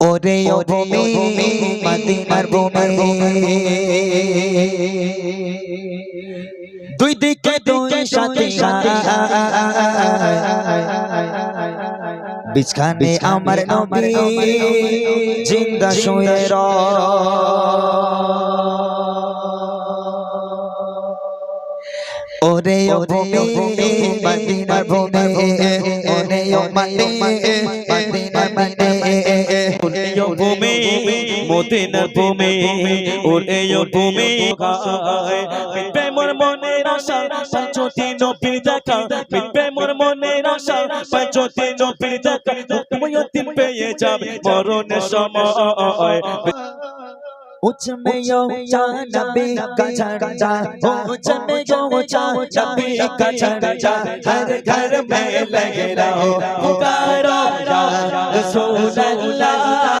ওরে ও ভূমি মদিনার ভূমি দুই দিকে দুই সাথে বিছখানে আমার নবী জিন্দা শুয়ে র ওরে ও ভূমি মদিনার ভূমি ওরে ও মদিনার মাটি ওরেও ভূমি মদিনার ভূমি ওরেও ভূমি গায় মিটবে মোর মনের আশা পঞ্চতি নবীর দেখা মিটবে মোর মনের আশা পঞ্চতি নবীর দেখা তুমি অতিম পেয়ে যাবে মরণের সময় उच में यो नबी का झंडा उच में यो नबी का झंडा हर घर में लगे रहो पुकारो या रसूल अल्लाह